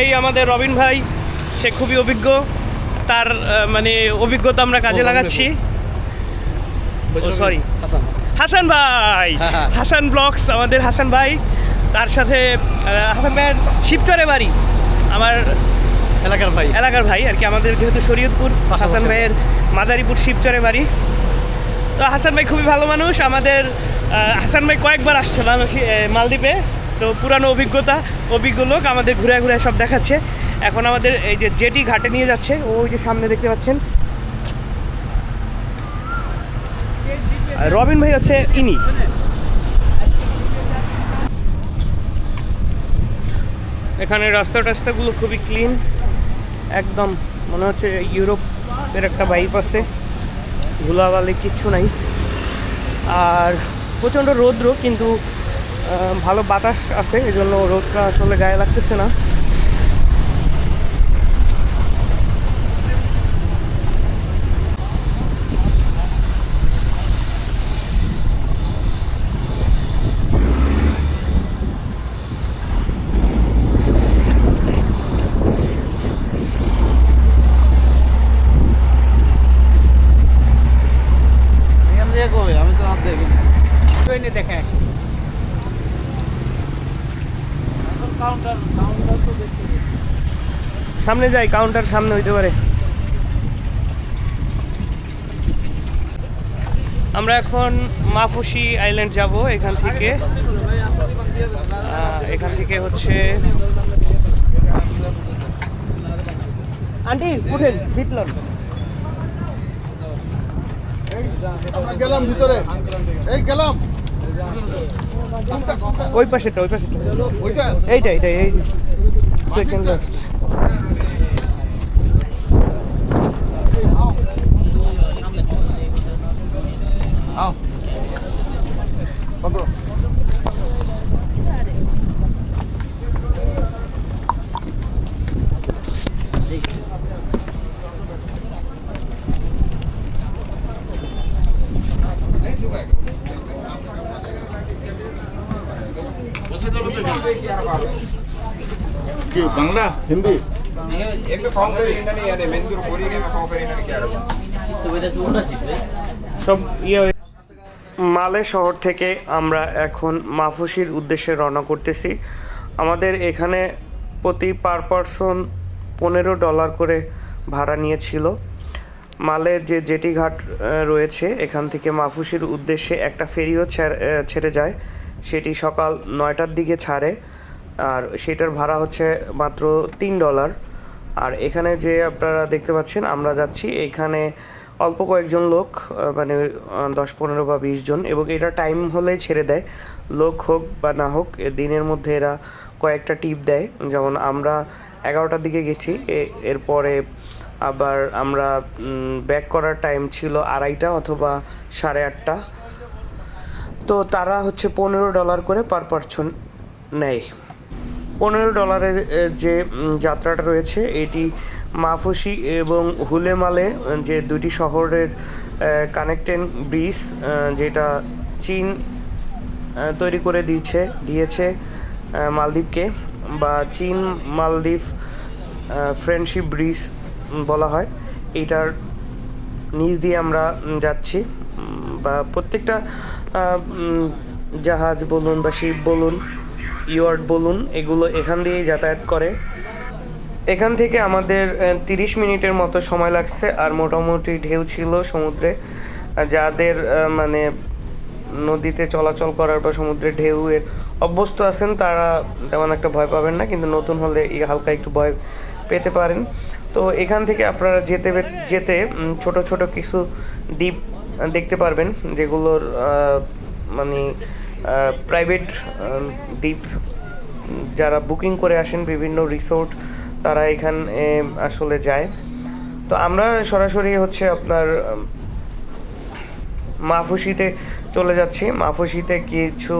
এই আমাদের রবিন ভাই সে খুবই অভিজ্ঞ। তার মানে অভিজ্ঞতা আমরা কাজে লাগাচ্ছি। ও সরি হাসান হাসান ভাই! হ্যাঁ, হ্যাঁ। হাসান ব্লগস আমাদের হাসান ভাই। তার সাথে হাসান ভাইয়ের শিবচরে বাড়ি। আমার এলাকার ভাই। এলাকার ভাই আর কি আমাদের যেহেতু শরীয়তপুর হাসান ভাইয়ের মাদারীপুর শিবচরে বাড়ি। তো হাসান ভাই খুবই ভালো মানুষ। আমাদের হাসান ভাই কয়েকবার আসছে মালদ্বীপে। তো পুরানো অভিজ্ঞতা, অভিজ্ঞ লোক আমাদের ঘুরে ঘুরে সব দেখাচ্ছে। এখন আমাদের এই যে জেটি ঘাটে নিয়ে যাচ্ছে, ওই যে সামনে দেখতে পাচ্ছেন। রবিন ভাই হচ্ছে ইনি। এখানে রাস্তা টাস্তাগুলো খুবই ক্লিন, একদম মনে হচ্ছে ইউরোপের একটা বাইপ আছে, ধুলাবালি কিচ্ছু নাই। আর প্রচণ্ড রৌদ্র, কিন্তু ভালো বাতাস আছে এই জন্য রোদটা আসলে গায়ে লাগতেছে না এখান থেকে কই আমি তো হাত দেখি ট্রেনে দেখে আসি কাউন্টার কাউন্টার তো দেখতে সামনে যাই কাউন্টার সামনে হইতে পারে। আমরা এখন মাফুসি আইল্যান্ড যাব এখান থেকে। এখান থেকে হচ্ছে আন্টি উঠেন আমরা গেলাম ভিতরে। এই গেলাম। ওই পাশেটা ওই পাশেটা এইটা এইটা এই সেকেন্ড লাস্ট এই, আও আও বন্ধ করো। এই দু ব্যাগ। বসে যাবে তো কি Hindi. ইয়ে মালে শহর থেকে আমরা এখন মাফুসির উদ্দেশ্যে রওনা করতেছি। আমাদের এখানে প্রতি পার পারসন পনেরো ডলার করে ভাড়া নিয়েছিল। মালে যে জেটি ঘাট রয়েছে এখান থেকে মাফুসির উদ্দেশ্যে একটা ফেরিও ছেড়ে যায়। সেটি সকাল নয়টার দিকে ছাড়ে। আর সেটার ভাড়া হচ্ছে মাত্র তিন ডলার। আর এখানে যে আপনারা দেখতে পাচ্ছেন, আমরা যাচ্ছি এখানে অল্প কয়েকজন লোক মানে দশ, পনেরো বা বিশ জন এবং এটা টাইম হলেই ছেড়ে দেয়। লোক হোক বা না হোক দিনের মধ্যে এরা কয়েকটা টিপ দেয়। যেমন আমরা এগারোটার দিকে গেছি এরপরে আবার আমরা ব্যাক করার টাইম ছিল আড়াইটা অথবা সাড়ে আটটা। তো তারা হচ্ছে পনেরো ডলার করে পার পারসন নেয়। পনেরো ডলারের যে যাত্রাটা রয়েছে, এটি মাফুসি এবং হুলেমালে, যে দুটি শহরের কানেক্টেন ব্রিজ যেটা চীন তৈরি করে দিয়েছে দিয়েছে মালদ্বীপকে বা চীন মালদ্বীপ ফ্রেন্ডশিপ ব্রিজ বলা হয়। এইটার নিচ দিয়ে আমরা যাচ্ছি বা প্রত্যেকটা জাহাজ বলুন বা শিপ বলুন ইয়র্ড বলুন, এগুলো এখান দিয়েই যাতায়াত করে। এখান থেকে আমাদের তিরিশ মিনিটের মতো সময় লাগছে, আর মোটামুটি ঢেউ ছিল সমুদ্রে। যাদের মানে নদীতে চলাচল করার বা সমুদ্রে ঢেউয়ের অভ্যস্ত আছেন, তারা তেমন একটা ভয় পাবেন না, কিন্তু নতুন হলে এই হালকা একটু ভয় পেতে পারেন। তো এখান থেকে আপনারা যেতে যেতে ছোট ছোট কিছু দ্বীপ দেখতে পারবেন, যেগুলোর মানে প্রাইভেট দ্বীপ, যারা বুকিং করে আসেন বিভিন্ন রিসোর্ট তারা এখানে আসলে যায়। তো আমরা সরাসরি হচ্ছে আপনার মাফুসিতে চলে যাচ্ছি। মাফুসিতে কিছু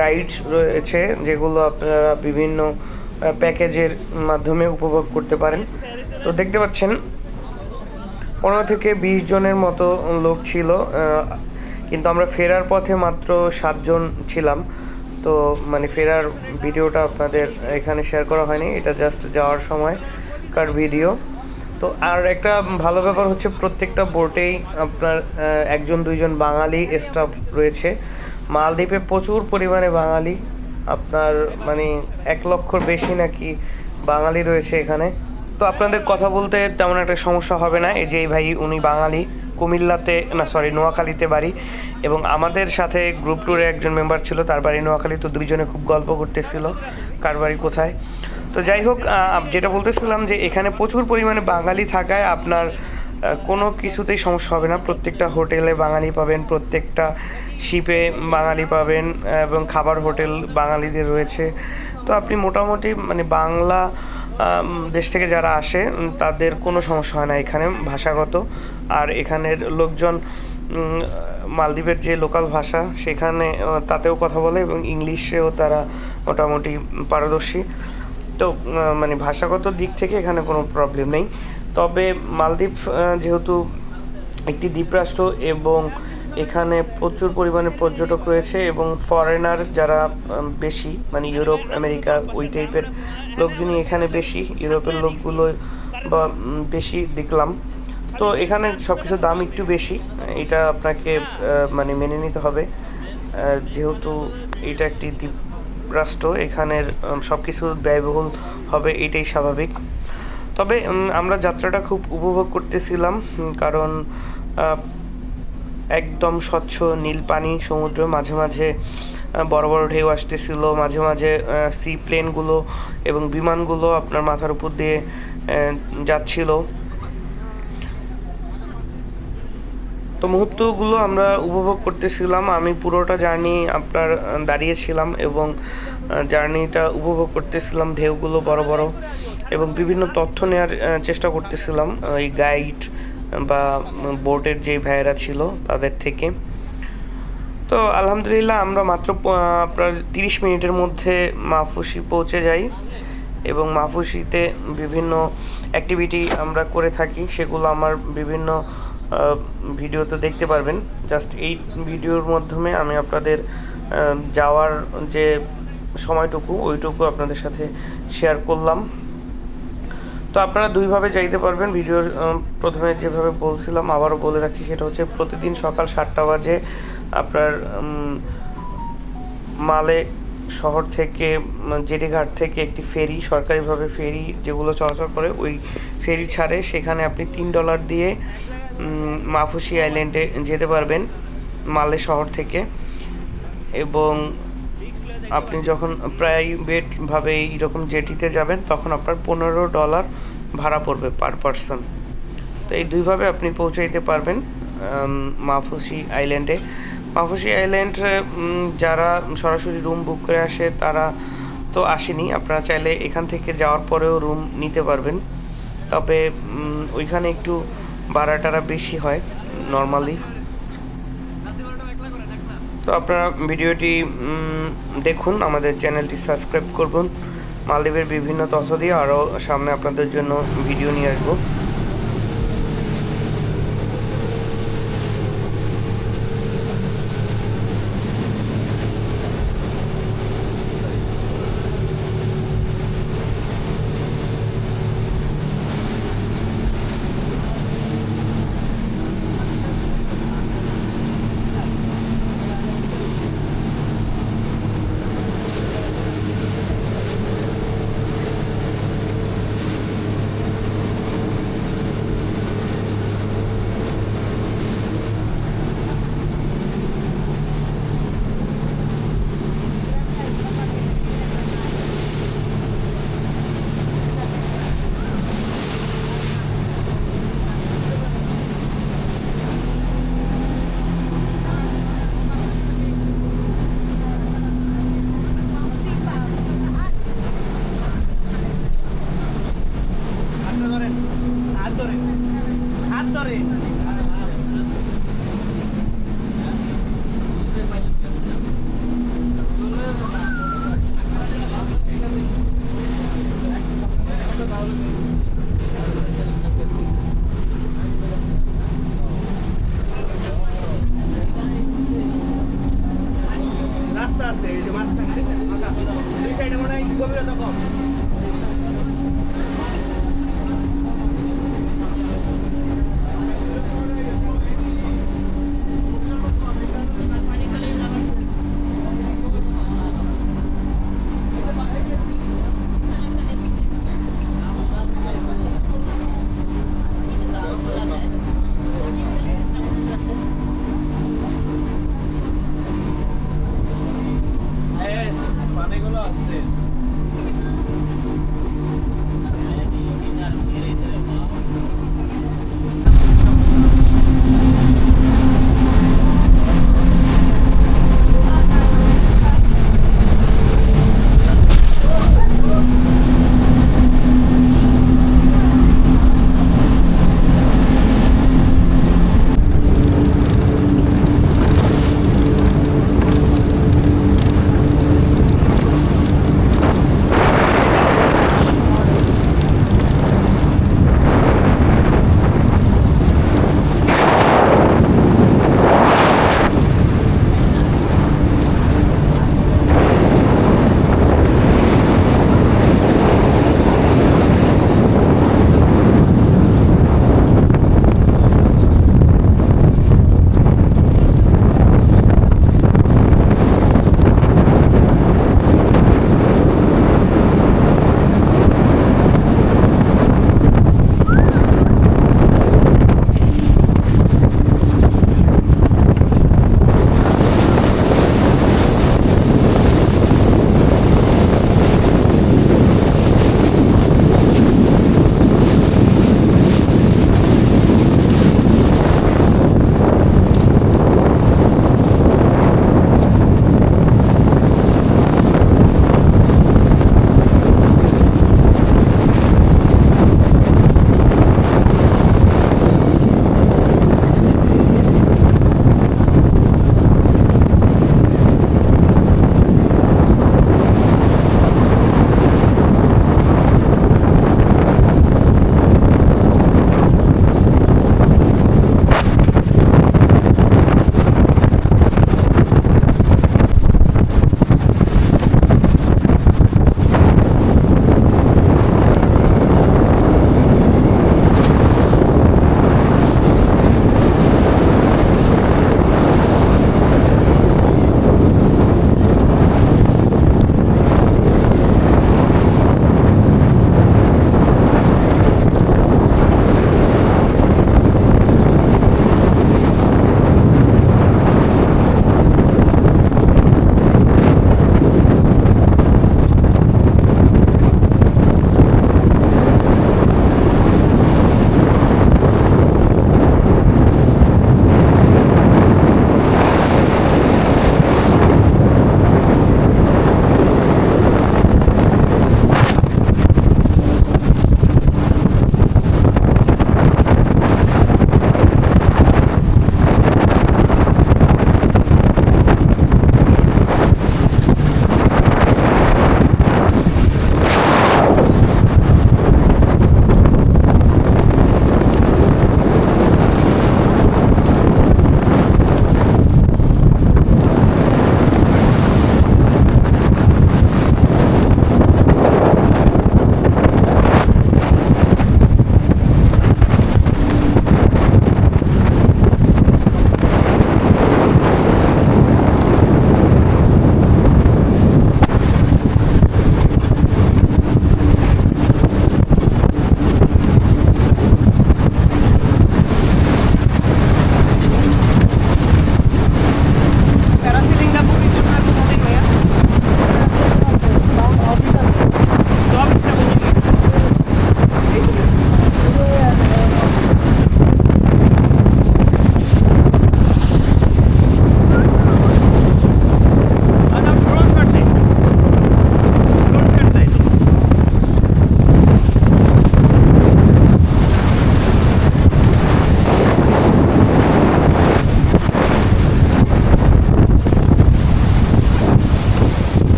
রাইডস রয়েছে, যেগুলো আপনারা বিভিন্ন প্যাকেজের মাধ্যমে উপভোগ করতে পারেন। তো দেখতে পাচ্ছেন, পনেরো থেকে বিশ জনের মতো লোক ছিল কিন্তু আমরা ফেরার পথে মাত্র সাতজন ছিলাম। তো মানে ফেরার ভিডিওটা আপনাদের এখানে শেয়ার করা হয়নি, এটা জাস্ট যাওয়ার সময়কার ভিডিও তো আর একটা ভালো ব্যাপার হচ্ছে প্রত্যেকটা বোটেই আপনার একজন, দুইজন বাঙালি স্টাফ রয়েছে। মালদ্বীপে প্রচুর পরিমাণে বাঙালি, আপনার মানে এক লক্ষর বেশি নাকি বাঙালি রয়েছে এখানে। তো আপনাদের কথা বলতে তেমন একটা সমস্যা হবে না, এই যে এই ভাই উনি বাঙালি কুমিল্লাতে, না সরি নোয়াখালীতে বাড়ি এবং আমাদের সাথে গ্রুপ ট্যুরে একজন মেম্বার ছিল, তার বাড়ি নোয়াখালী তো দুইজনে খুব গল্প করতেছিল, কার বাড়ি কোথায়। তো যাই হোক যেটা বলতেছিলাম যে এখানে প্রচুর পরিমাণে বাঙালি থাকায় আপনার কোনো কিছুতেই সমস্যা হবে না। প্রত্যেকটা হোটেলে বাঙালি পাবেন, প্রত্যেকটা শিপে বাঙালি পাবেন, এবং খাবার হোটেল বাঙালিদের রয়েছে। তো আপনি মোটামুটি মানে বাংলা দেশ থেকে যারা আসে তাদের কোনো সমস্যা হয় না এখানে ভাষাগত। আর এখানের লোকজন মালদ্বীপের যে লোকাল ভাষা, সেখানে তাতেও কথা বলে এবং ইংলিশেও তারা মোটামুটি পারদর্শী। তো মানে ভাষাগত দিক থেকে এখানে কোনো প্রবলেম নেই। তবে মালদ্বীপ যেহেতু একটি দ্বীপরাষ্ট্র এবং এখানে প্রচুর পরিমাণে পর্যটক রয়েছে এবং ফরেনার যারা বেশি মানে ইউরোপ, আমেরিকা, ওই টাইপের লোকজনই এখানে বেশি, ইউরোপের লোকগুলো বা বেশি দেখলাম। তো এখানে সব কিছুর দাম একটু বেশি, এটা আপনাকে মানে মেনে নিতে হবে। যেহেতু এটা একটি দ্বীপ রাষ্ট্র এখানের সব কিছু ব্যয়বহুল হবে, এটাই স্বাভাবিক। তবে আমরা যাত্রাটা খুব উপভোগ করতেছিলাম কারণ একদম স্বচ্ছ নীল পানি, সমুদ্র, মাঝে মাঝে বড় বড় ঢেউ আসতেছিল, মাঝে মাঝে সি প্লেনগুলো এবং বিমানগুলো আপনার মাথার উপর দিয়ে যাচ্ছিল। তো মুহূর্তগুলো আমরা উপভোগ করতেছিলাম। আমি পুরোটা জার্নি আপনার দাঁড়িয়েছিলাম এবং জার্নিটা উপভোগ করতেছিলাম, ঢেউগুলো বড় বড় এবং বিভিন্ন তথ্য নেওয়ার চেষ্টা করতেছিলাম ওই গাইড বা বোটের যে ভাইয়েরা ছিল তাদের থেকে। তো আলহামদুলিল্লাহ আমরা মাত্র আপনার তিরিশ মিনিটের মধ্যে মাহফুসি পৌঁছে যাই এবং মাহফুসিতে বিভিন্ন অ্যাক্টিভিটি আমরা করে থাকি। সেগুলো আমার বিভিন্ন ভিডিওতে দেখতে পারবেন। জাস্ট এই ভিডিওর মাধ্যমে আমি আপনাদের যাওয়ার যে সময়টুকু, ওইটুকু আপনাদের সাথে শেয়ার করলাম। তো আপনারা দুইভাবে যাইতে পারবেন। ভিডিওর প্রথমে যেভাবে বলছিলাম, আবারও বলে রাখি, সেটা হচ্ছে প্রতিদিন সকাল সাতটা বাজে আপনার মালে শহর থেকে জেটিঘাট থেকে একটি ফেরি, সরকারিভাবে ফেরি যেগুলো চলাচল করে, ওই ফেরি ছাড়ে। সেখানে আপনি তিন ডলার দিয়ে মাফুসি আইল্যান্ডে যেতে পারবেন, মালে শহর থেকে। এবং আপনি যখন প্রাইভেটভাবে এইরকম জেটিতে যাবেন, তখন আপনার পনেরো ডলার ভাড়া পড়বে পার পারসন তো এই দুইভাবে আপনি পৌঁছাইতে পারবেন মাফুসি আইল্যান্ডে মাফুসি আইল্যান্ড যারা সরাসরি রুম বুক করে আসে, তারা তো আসেনি। আপনারা চাইলে এখান থেকে যাওয়ার পরেও রুম নিতে পারবেন। তবে ওইখানে একটু ভাড়া টাড়া বেশি হয় নর্মালি তো আপনারা ভিডিওটি দেখুন, আমাদের চ্যানেলটি সাবস্ক্রাইব করুন। মালদ্বীপের বিভিন্ন তথ্য দিয়ে আরও সামনে আপনাদের জন্য ভিডিও নিয়ে আসব।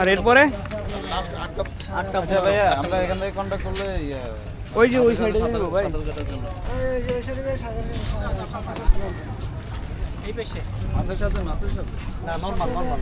আর এরপরে? আচ্ছা ভাইয়া আমরা এখান থেকে কন্ট্যাক্ট করলে ইয়ে ওই যে ওই সাইডে যাব। ভাই এই পেশে মাছের সাথে মাছের সাথে। না নর্মাল নর্মাল